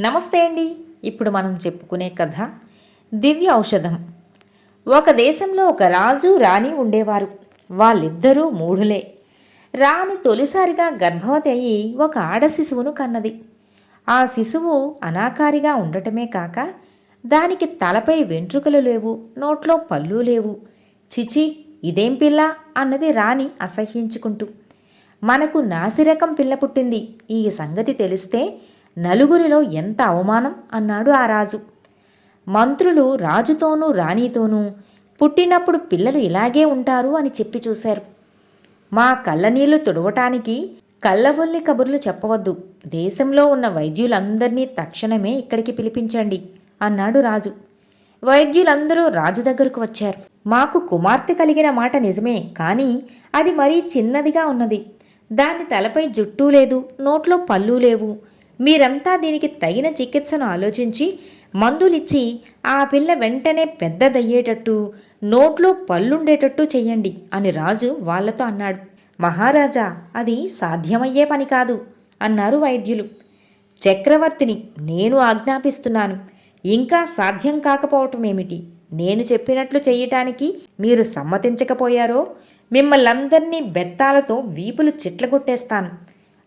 నమస్తే అండి. ఇప్పుడు మనం చెప్పుకునే కథ దివ్య ఔషధం. ఒక దేశంలో ఒక రాజు రాణి ఉండేవారు. వాళ్ళిద్దరూ మూఢులే. రాణి తొలిసారిగా గర్భవతి అయి ఒక ఆడ శిశువును కన్నది. ఆ శిశువు అనాకారిగా ఉండటమే కాక దానికి తలపై వెంట్రుకలు లేవు నోట్లో పళ్ళు లేవు. చిచి ఇదేం పిల్ల? అన్నది రాణి అసహ్యించుకుంటూ. మనకు నాసిరకం పిల్ల పుట్టింది. ఈ సంగతి తెలిస్తే నలుగురిలో ఎంత అవమానం? అన్నాడు ఆ రాజు. మంత్రులు రాజుతోనూ రాణితోనూ పుట్టినప్పుడు పిల్లలు ఇలాగే ఉంటారు అని చెప్పి చూశారు. మా కళ్ళనీళ్ళు తుడవటానికి కళ్ళబొల్లి కబుర్లు చెప్పవద్దు. దేశంలో ఉన్న వైద్యులందరినీ తక్షణమే ఇక్కడికి పిలిపించండి అన్నాడు రాజు. వైద్యులందరూ రాజు దగ్గరకు వచ్చారు. మాకు కుమార్తె కలిగిన మాట నిజమే కానీ అది మరీ చిన్నదిగా ఉన్నది. దాని తలపై జుట్టు లేదు నోట్లో పళ్ళు లేవు. మీరంతా దీనికి తగిన చికిత్సను ఆలోచించి మందులిచ్చి ఆ పిల్ల వెంటనే పెద్దదయ్యేటట్టు నోట్లో పళ్ళుండేటట్టు చెయ్యండి అని రాజు వాళ్ళతో అన్నాడు. మహారాజా అది సాధ్యమయ్యే పని కాదు అన్నారు వైద్యులు. చక్రవర్తిని నేను ఆజ్ఞాపిస్తున్నాను. ఇంకా సాధ్యం కాకపోవటం ఏమిటి? నేను చెప్పినట్లు చేయటానికి మీరు సమ్మతించకపోయారో మిమ్మల్నందరినీ బెత్తాలతో వీపులు చిట్లగొట్టేస్తాను.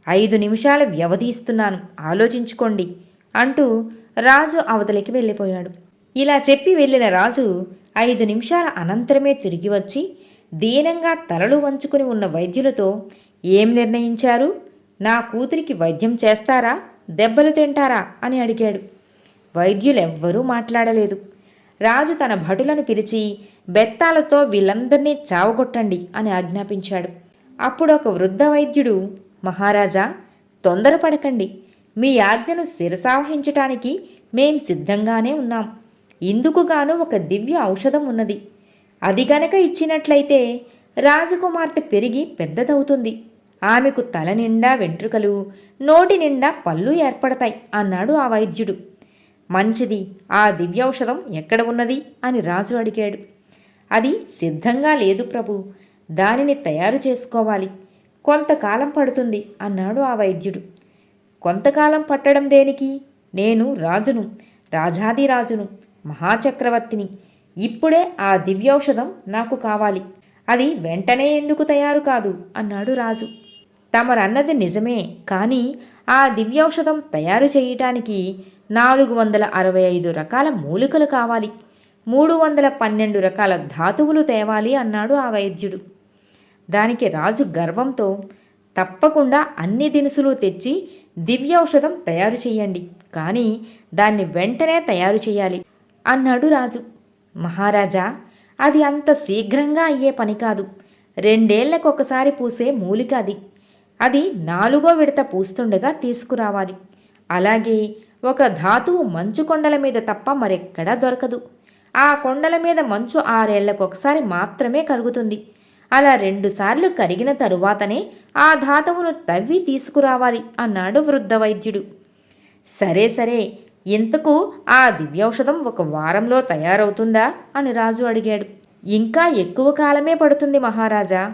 ఐదు నిమిషాల వ్యవధి ఇస్తున్నాను ఆలోచించుకోండి అంటూ రాజు అవతలికి వెళ్ళిపోయాడు. ఇలా చెప్పి వెళ్ళిన రాజు ఐదు నిమిషాల అనంతరమే తిరిగి వచ్చి దీనంగా తలలు వంచుకుని ఉన్న వైద్యులతో ఏం నిర్ణయించారు? నా కూతురికి వైద్యం చేస్తారా? దెబ్బలు తింటారా? అని అడిగాడు. వైద్యులెవ్వరూ మాట్లాడలేదు. రాజు తన భటులను పిలిచి బెత్తాలతో వీళ్ళందరినీ చావగొట్టండి అని ఆజ్ఞాపించాడు. అప్పుడు ఒక వృద్ధ వైద్యుడు మహారాజా తొందరపడకండి. మీ ఆజ్ఞను శిరసావహించటానికి మేం సిద్ధంగానే ఉన్నాం. ఇందుకుగాను ఒక దివ్య ఔషధం ఉన్నది. అది గనక ఇచ్చినట్లయితే రాజకుమార్తె పెరిగి పెద్దదవుతుంది. ఆమెకు తల నిండా వెంట్రుకలు నోటి నిండా పళ్ళు ఏర్పడతాయి అన్నాడు ఆ వైద్యుడు. మంచిది ఆ దివ్యౌషధం ఎక్కడ ఉన్నది అని రాజు అడిగాడు. అది సిద్ధంగా లేదు ప్రభు దానిని తయారు చేసుకోవాలి. కొంతకాలం పడుతుంది అన్నాడు ఆ వైద్యుడు. కొంతకాలం పట్టడం దేనికి? నేను రాజును రాజాదిరాజును మహాచక్రవర్తిని. ఇప్పుడే ఆ దివ్యౌషధం నాకు కావాలి. అది వెంటనే ఎందుకు తయారు కాదు? అన్నాడు రాజు. తమరన్నది నిజమే కానీ ఆ దివ్యౌషధం తయారు చేయటానికి నాలుగు వందల అరవై ఐదు రకాల మూలికలు కావాలి. మూడు వందల పన్నెండు రకాల ధాతువులు తేవాలి అన్నాడు ఆ వైద్యుడు. దానికి రాజు గర్వంతో తప్పకుండా అన్ని దినుసులు తెచ్చి దివ్యౌషధం తయారు చేయండి కానీ దాన్ని వెంటనే తయారు చేయాలి అన్నాడు రాజు. మహారాజా అది అంత శీఘ్రంగా అయ్యే పని కాదు. రెండేళ్ళకొకసారి పూసే మూలిక అది. అది నాలుగో విడత పూస్తుండగా తీసుకురావాలి. అలాగే ఒక ధాతువు మంచు కొండల మీద తప్ప మరెక్కడా దొరకదు. ఆ కొండల మీద మంచు ఆరేళ్ళకొకసారి మాత్రమే కలుగుతుంది అలా రెండుసార్లు కరిగిన తరువాతనే ఆ ధాతువును తవ్వి తీసుకురావాలి అన్నాడు వృద్ధ వైద్యుడు సరే సరే ఇంతకు ఆ దివ్యౌషధం ఒక వారంలో తయారవుతుందా? అని రాజు అడిగాడు. ఇంకా ఎక్కువ కాలమే పడుతుంది మహారాజా.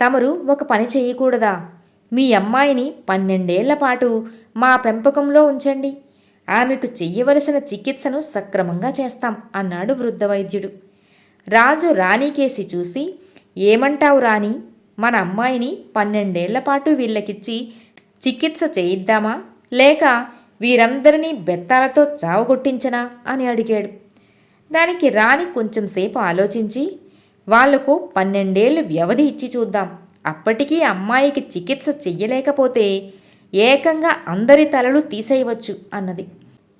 తమరు ఒక పని చేయకూడదా? మీ అమ్మాయిని పన్నెండేళ్ళ పాటు మా పెంపకంలో ఉంచండి. ఆమెకు చెయ్యవలసిన చికిత్సను సక్రమంగా చేస్తాం అన్నాడు వృద్ధ వైద్యుడు రాజు రాణికేసి చూసి ఏమంటావు రాణి? మన అమ్మాయిని పన్నెండేళ్ళ పాటు వీళ్ళకిచ్చి చికిత్స చేయిద్దామా? లేక వీరందరినీ బెత్తాలతో చావగొట్టించనా? అని అడిగాడు. దానికి రాణి కొంచెం సేపు ఆలోచించి వాళ్ళకు పన్నెండేళ్ళు వ్యవధి ఇచ్చి చూద్దాం. అప్పటికీ అమ్మాయికి చికిత్స చెయ్యలేకపోతే ఏకంగా అందరి తలలు తీసేయవచ్చు అన్నది.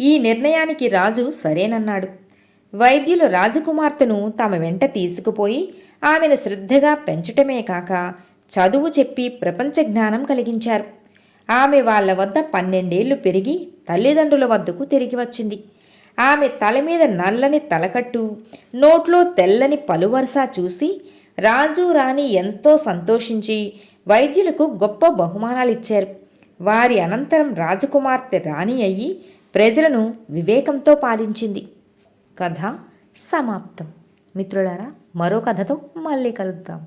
ఈ నిర్ణయానికి రాజు సరేనన్నాడు. వైద్యులు రాజకుమార్తెను తమ వెంట తీసుకుపోయి ఆమెను శ్రద్ధగా పెంచటమే కాక చదువు చెప్పి ప్రపంచ జ్ఞానం కలిగించారు. ఆమె వాళ్ళ వద్ద పన్నెండేళ్ళు పెరిగి తల్లిదండ్రుల వద్దకు తిరిగి వచ్చింది. ఆమె తల మీద నల్లని తలకట్టు నోట్లో తెల్లని పలువరస చూసి రాజు రాణి ఎంతో సంతోషించి వైద్యులకు గొప్ప బహుమానాలిచ్చారు. వారి అనంతరం రాజకుమార్తె రాణి అయ్యి ప్రజలను వివేకంతో పాలించింది. కథ సమాప్తం. మిత్రులారా మరో కథతో మళ్ళీ కలుద్దాం.